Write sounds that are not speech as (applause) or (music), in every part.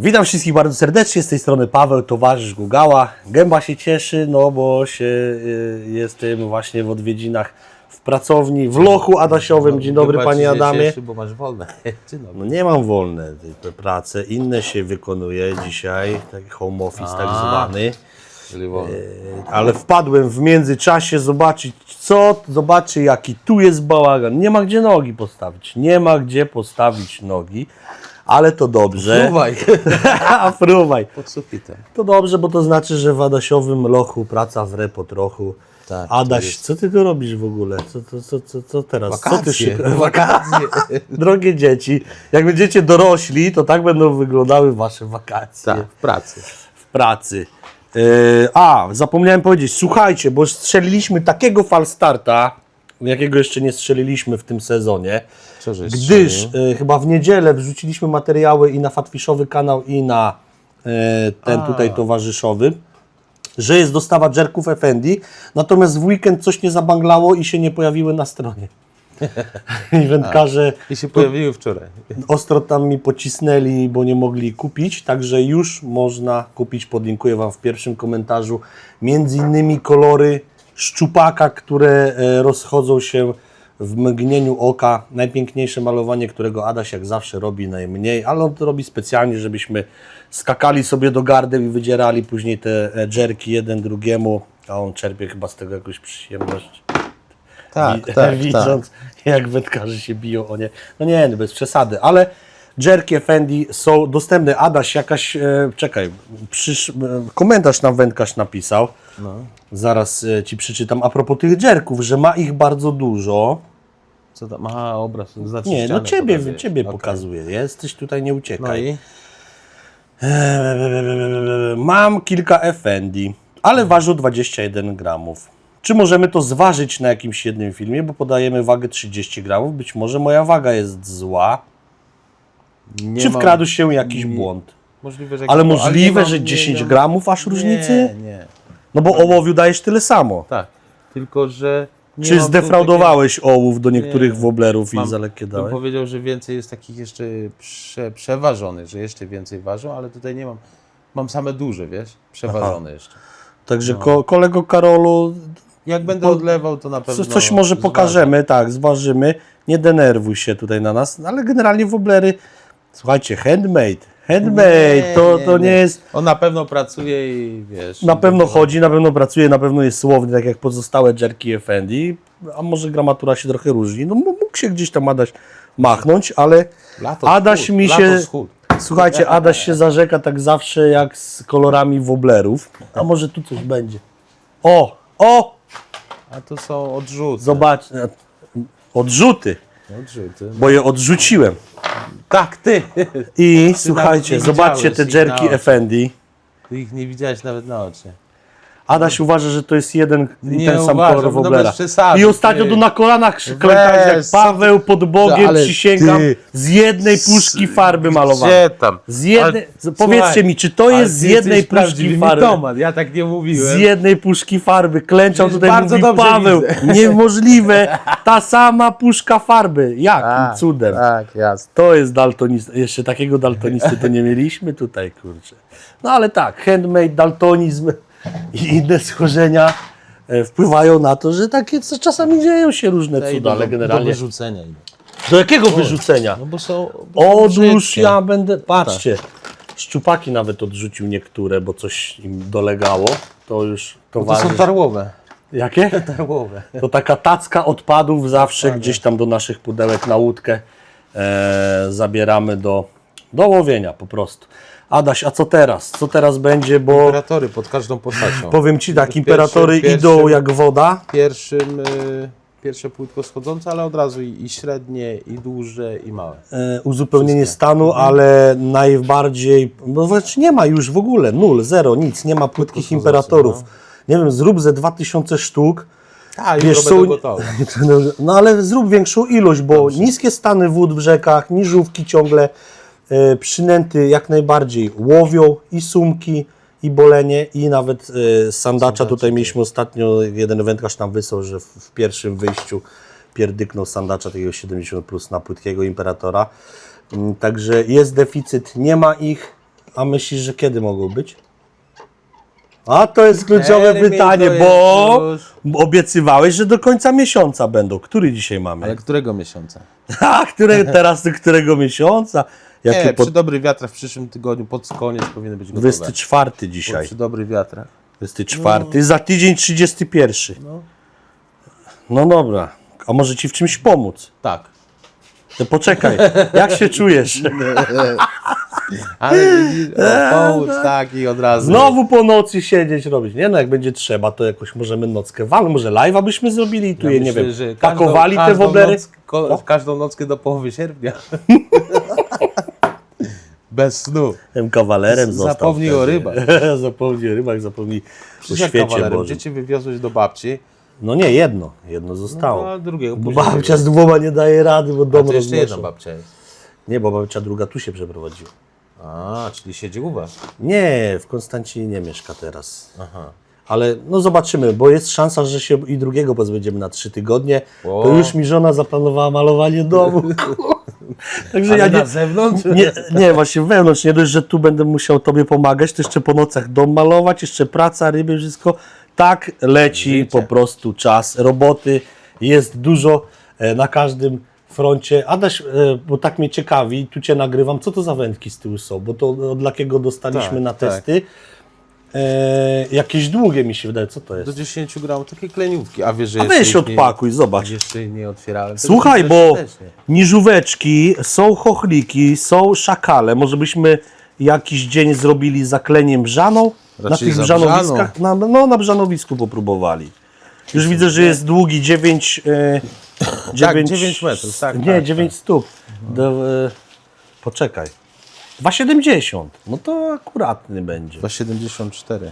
Witam wszystkich bardzo serdecznie, z tej strony Paweł, towarzysz Gugała. Gęba się cieszy, no bo się y, jestem właśnie w odwiedzinach w pracowni, w lochu Adasiowym. Dzień dobry Chyba ci panie się Adamie. Cieszy, bo masz wolne. (laughs) Dzień dobry. No nie mam wolne te prace, inne się wykonuje dzisiaj, taki home office tak A. zwany. Czyli wolne. Ale wpadłem w międzyczasie zobaczyć co, zobaczy jaki tu jest bałagan. Nie ma gdzie nogi postawić, nie ma gdzie postawić nogi, ale to dobrze. Fruwaj. (laughs) Fruwaj. Pod sufitem. To dobrze, bo to znaczy, że w Adasiowym lochu praca wre po trochu. Tak, Adaś, co ty tu robisz w ogóle? Co, co, co, co, co teraz? Co ty Wakacje. (laughs) Wakacje. (laughs) Drogie dzieci, jak będziecie dorośli, to tak będą wyglądały wasze wakacje Tak, w pracy. w pracy. Yy, a, zapomniałem powiedzieć, słuchajcie, bo strzeliliśmy takiego falstarta, jakiego jeszcze nie strzeliliśmy w tym sezonie, gdyż y, chyba w niedzielę wrzuciliśmy materiały i na Fatwiszowy kanał i na y, ten A. tutaj towarzyszowy, że jest dostawa jerków Effendi, natomiast w weekend coś nie zabanglało i się nie pojawiły na stronie. (laughs) I wędkarze I się pojawiły wczoraj. ostro tam mi pocisnęli, bo nie mogli kupić, także już można kupić, podlinkuję Wam w pierwszym komentarzu, między innymi kolory szczupaka, które e, rozchodzą się w mgnieniu oka. Najpiękniejsze malowanie, którego Adaś jak zawsze robi najmniej, ale on to robi specjalnie, żebyśmy skakali sobie do gardeł i wydzierali później te e, dżerki jeden drugiemu, a on czerpie chyba z tego jakąś przyjemność. Tak, tak, (laughs) widząc jak wędkarze się biją o nie. No nie, no bez przesady, ale jerki Effendi są dostępne. Adaś, jakaś, e, czekaj, przysz, e, komentarz nam wędkarz napisał. No. Zaraz e, Ci przeczytam. A propos tych jerków, że ma ich bardzo dużo. Co tam? Aha, obraz. Znaczy Nie, no ścianę Ciebie, ciebie Okej. pokazuje. Jesteś tutaj, nie No uciekaj. i? Eee, Mam kilka Effendi, ale ważą 21 gramów. Czy możemy to zważyć na jakimś jednym filmie, bo podajemy wagę 30 gramów? Być może moja waga jest zła. Nie Czy wkradł się jakiś nie- błąd? Możliwe, że Ale jakiś- możliwe, nie mam- że nie 10 wiem. gramów aż różnicy? Nie, nie. No bo ołowiu dajesz tyle samo. Tak. Tylko, że. Nie Czy mam tu zdefraudowałeś ołów do niektórych Nie. woblerów i Mam- za lekkie Bym dałeś? powiedział, że więcej jest takich jeszcze prze, przeważonych, że jeszcze więcej ważą, ale tutaj nie mam. Mam same duże, wiesz? Przeważone jeszcze. Także No. ko kolego Karolu, Jak będę Po- odlewał, to na pewno. co, coś może zważę. pokażemy, tak, zważymy. Nie denerwuj się tutaj na nas, ale generalnie woblery, słuchajcie, handmade. Handmade, to, to nie jest... On na pewno pracuje i wiesz. Na pewno będzie- chodzi, na pewno pracuje, na pewno jest słowny, tak jak pozostałe jerki Effendi, a może gramatura się trochę różni. No mógł się gdzieś tam Adaś machnąć, ale Lato Adaś schód, mi się... Słuchajcie, Adaś się zarzeka tak zawsze jak z kolorami woblerów. A może tu coś będzie. O, o, A to są odrzuty. zobacz. Odrzuty, Odrzuty. bo je odrzuciłem. Tak, ty! I słuchajcie, zobaczcie te widziałeś jerki. Effendi. Ty ich nie widziałeś nawet na oczy. Adaś uważa, że to jest jeden i ten sam uważam, kolor no woblera. bez przesady, I ostatnio tu na kolanach klękałeś jak Weź, Paweł pod Bogiem, No, ale przysięgam, ty. z jednej puszki farby malowanej. Gdzie tam? Z jednej, Ale- powiedzcie Słuchaj, mi, czy to ale jest z ty jednej jesteś puszki prawdziwy farby? mitoman, Ja tak nie mówiłem. Z jednej puszki farby. Klęczał Przecież tutaj, bardzo mówi dobrze Paweł, widzę. niemożliwe, ta sama puszka farby. Jakim Tak, cudem? Tak, jasne. To jest daltonista. Jeszcze takiego daltonisty to nie mieliśmy tutaj, kurczę. No ale tak, handmade, daltonizm i inne schorzenia e, wpływają na to, że takie co czasami dzieją się różne Ej, cuda, do, ale do generalnie... wyrzucenia idą. Do jakiego wyrzucenia? No bo są. Bo Otóż ja będę. Patrzcie, szczupaki nawet odrzucił niektóre, bo coś im dolegało. To już To towarzysz. są tarłowe. Jakie? (laughs) Tarłowe. To taka tacka odpadów zawsze gdzieś tam do naszych pudełek na łódkę e, zabieramy do, do łowienia po prostu. Adaś, a co teraz? Co teraz będzie? Bo Imperatory pod każdą postacią. powiem Ci tak, imperatory idą jak woda. Pierwszym, y, pierwsze płytko schodzące, ale od razu i, i średnie, i duże, i małe. E, uzupełnienie stanu, ale najbardziej, no znaczy nie ma już w ogóle, nul, zero, nic, nie ma płytkich schodzące, imperatorów. Nie wiem, zrób ze 2000 sztuk, Tak, Wiesz, już są-. (laughs) No ale zrób większą ilość, bo niskie stany wód w rzekach, niżówki ciągle, przynęty jak najbardziej łowią i sumki, i bolenie, i nawet e, sandacza. Tutaj mieliśmy ostatnio, jeden wędkarz nam wysłał, że w, pierwszym wyjściu pierdyknął sandacza takiego 70 plus na płytkiego imperatora. Mm, Także jest deficyt, nie ma ich. A myślisz, że kiedy mogą być? A to jest kluczowe pytanie, to bo obiecywałeś, że do końca miesiąca będą. Który dzisiaj mamy? Ale którego miesiąca? (laughs) A, które, teraz do którego miesiąca? Jakie Nie, pod... przy dobrych wiatrach w przyszłym tygodniu, pod koniec powinny być gotowe. 24 Bo dzisiaj. Przy dobrych wiatrach. 24. Za tydzień 31. No. No dobra. A może ci w czymś pomóc? Tak. To poczekaj, jak się czujesz? (laughs) Ale widzisz, o, pomóc, tak i od razu. Znowu po nocy siedzieć, robić. Nie no, jak będzie trzeba, to jakoś możemy nockę walnąć. Może live'a byśmy zrobili i tu Ja je, myślę, nie wiem, każdą- pakowali te każdą woblery. Noc, ko, każdą nockę do połowy sierpnia. (laughs) Bez snu. Tym kawalerem został. zapomnij o rybach. (laughs) zapomnij o rybach, zapomnij o Przecież jak świecie kawalerem, Bożym. dzieci wywiozłeś do babci, No nie, jedno. Jedno zostało. no, a drugiego Bo później. babcia z dwoma nie daje rady, bo A dom to jeszcze jedna roznoszą. babcia jest. Nie, bo babcia druga tu się przeprowadziła. A, czyli siedzi u was. Nie, w Konstancinie nie mieszka teraz. Aha. Ale no zobaczymy, bo jest szansa, że się i drugiego pozbędziemy na trzy tygodnie. To O. już mi żona zaplanowała malowanie domu. (laughs) Także Ale ja na nie, zewnątrz? nie, nie, właśnie wewnątrz. Nie dość, że tu będę musiał tobie pomagać, to jeszcze po nocach dom malować, jeszcze praca, ryby, wszystko. Tak leci Życie. po prostu czas roboty. Jest dużo e, na każdym froncie. Adaś, e, bo tak mnie ciekawi, tu cię nagrywam, co to za wędki z tyłu są, bo to od Lakiego dostaliśmy Tak, na tak. E, jakieś długie mi się wydaje, co to Do jest? 10 gramów, takie kleniówki. A wiesz, że A jeszcze weź ich odpakuj, zobacz. Nie, jeszcze ich nie otwierałem. Słuchaj, bo niżóweczki, są chochliki, są szakale. Może byśmy jakiś dzień zrobili zakleniem brzaną? Na Raczej tych za brzanowiskach? Na, no, na brzanowisku popróbowali. Już widzę, że jest długi 9... E, Tak, 9 metrów, tak, Nie, tak, 9 stóp. Do, e, poczekaj. 2,70. No to akuratny będzie. 2,74.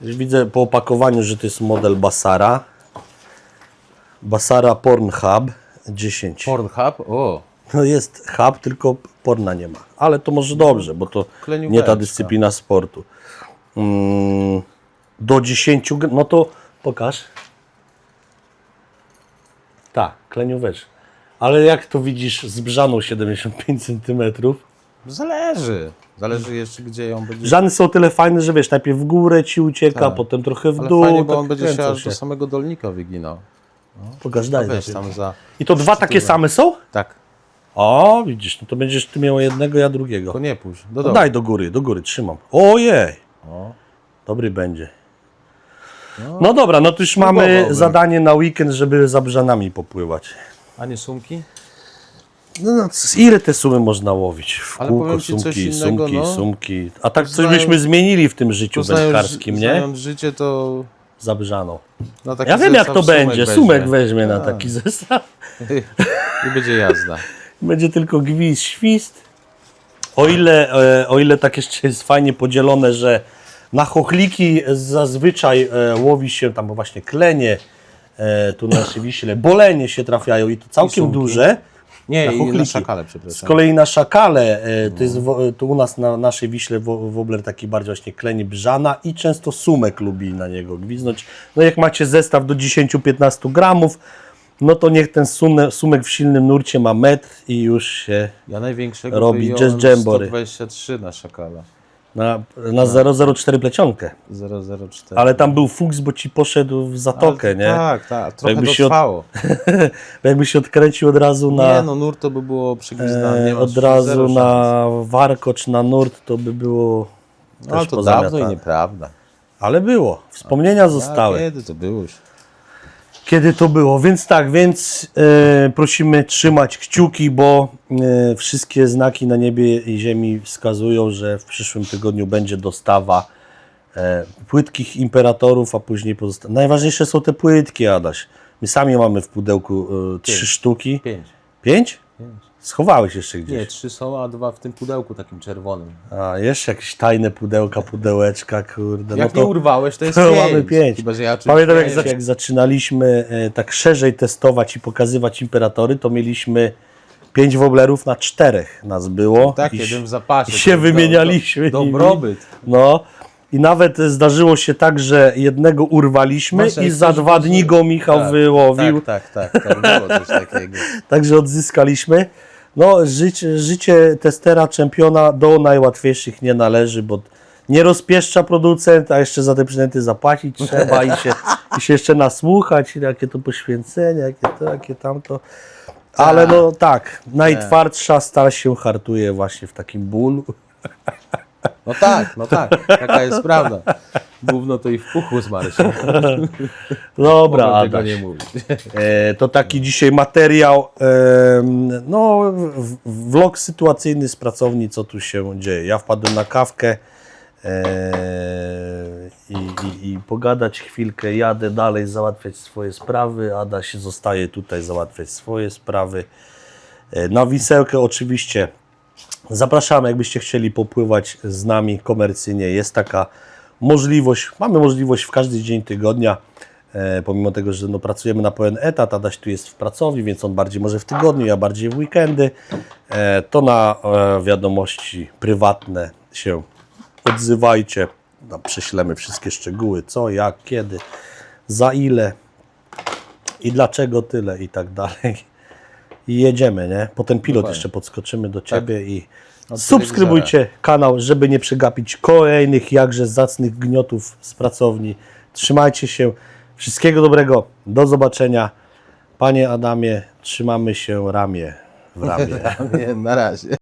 Już widzę po opakowaniu, że to jest model Basara. Basara Pornhub 10. Pornhub? O, No jest hub, tylko porna nie ma. Ale to może dobrze, bo to Klenióweczka. nie ta dyscyplina sportu. Mm, do 10, g- no to pokaż. Tak, klenióweczka. Ale jak to widzisz z brzaną 75 cm? zależy. Zależy jeszcze, gdzie ją będzie. Brzany są tyle fajne, że wiesz, najpierw w górę ci ucieka, Tak. potem trochę w Ale dół. fajnie, bo tak on będzie się kręcą aż do samego dolnika wyginał. Pokaż, daj. Weź daj. tam za... I to dwa takie same są? Tak, O, widzisz, no to będziesz ty miał jednego, ja drugiego. to nie pójdź. Do No domu. daj do góry, do góry, trzymam. Ojej, O. dobry będzie. No dobra, no to już mamy zadanie na weekend, żeby za brzanami popływać. A nie sumki? No, no c- ile te sumy można łowić? W Ale kółko, powiem ci coś sumki, innego, sumki, no. sumki. A tak coś byśmy zmienili w tym życiu wędkarskim, nie? znając życie, to Za brzaną. na taki Ja wiem jak to zestaw będzie. Sumek weźmie na taki (laughs) zestaw. I będzie jazda. (laughs) Będzie tylko gwizd, świst. O ile, e, o ile tak jeszcze jest fajnie podzielone, że na chochliki zazwyczaj e, łowi się tam właśnie klenie, e, tu na naszej (coughs) wiśle, bolenie się trafiają i to całkiem sumki. duże. Nie, Na i na chochliki. szakale, Z przepraszam. kolei na szakale, e, to jest wo- tu u nas na naszej wiśle wo- wobler taki bardziej właśnie kleni brzana i często sumek lubi na niego gwiznąć. No jak macie zestaw do 10-15 gramów, no to niech ten sumek w silnym nurcie ma metr i już się Ja największego Robi wyjąłem jazz jambory. 123 na szakala. Na, na 004 plecionkę. 004. Ale tam był fuks, bo ci poszedł w zatokę, Ale nie? Tak, tak. Trochę Jakby się od- trwało. (laughs) Bo Jakby się odkręcił od razu na, Nie no, nur to by było przegwizdane. Nie e, od razu na warkocz, na nurt, to by było No ale to dawno i nieprawda. Ale było. Wspomnienia A zostały. kiedy to było już? Kiedy to było? Więc tak, więc e, prosimy trzymać kciuki, bo e, wszystkie znaki na niebie i ziemi wskazują, że w przyszłym tygodniu będzie dostawa e, płytkich imperatorów, a później pozostałe. Najważniejsze są te płytki, Adaś. My sami mamy w pudełku e, trzy sztuki. Pięć. Pięć? Pięć. Schowałeś jeszcze Nie, gdzieś. trzy są, a dwa w tym pudełku takim czerwonym. A, jeszcze jakieś tajne pudełka, pudełeczka, kurde. Jak no nie to... urwałeś, to jest (laughs) to pięć. mamy pięć. Chyba, że ja Pamiętam, jak, nie zac- jak zaczynaliśmy e, tak szerzej testować i pokazywać imperatory, to mieliśmy pięć woblerów na czterech nas było. Tak, I, jeden w zapasie. i się wymienialiśmy Do, dobrobyt. No. I nawet zdarzyło się tak, że jednego urwaliśmy Masz, i za dwa dni go Michał Tak, wyłowił. Tak, tak, tak, tak, było coś takiego. (laughs) Także odzyskaliśmy. No, życie, życie testera czempiona do najłatwiejszych nie należy, bo nie rozpieszcza producent, a jeszcze za te przynęty zapłacić trzeba i się, i się jeszcze nasłuchać, jakie to poświęcenie, jakie to, jakie tamto. Ale no tak, najtwardsza stal się hartuje właśnie w takim bólu. No tak, no tak, taka jest prawda. Gówno to i w puchu zmarł się. Dobra, Mogę tego Adaś. nie mówić. E, to taki dzisiaj materiał, em, no w- vlog sytuacyjny z pracowni, co tu się dzieje. Ja wpadłem na kawkę e, i, i, i pogadać chwilkę, jadę dalej załatwiać swoje sprawy, Adaś zostaje tutaj załatwiać swoje sprawy. E, Na wisełkę oczywiście Zapraszamy, jakbyście chcieli popływać z nami komercyjnie. Jest taka możliwość, mamy możliwość w każdy dzień tygodnia, e, pomimo tego, że no, pracujemy na pełen etat, Adaś tu jest w pracowni, więc on bardziej może w tygodniu, ja bardziej w weekendy, e, to na e, wiadomości prywatne się odzywajcie. No, prześlemy wszystkie szczegóły, co, jak, kiedy, za ile i dlaczego tyle i tak dalej. I jedziemy, nie? Potem pilot Dokładnie. jeszcze podskoczymy do Ciebie i Od subskrybujcie kanał, żeby nie przegapić kolejnych jakże zacnych gniotów z pracowni. Trzymajcie się. Wszystkiego dobrego. Do zobaczenia. Panie Adamie, trzymamy się ramię w ramię. (laughs) Nie, na razie.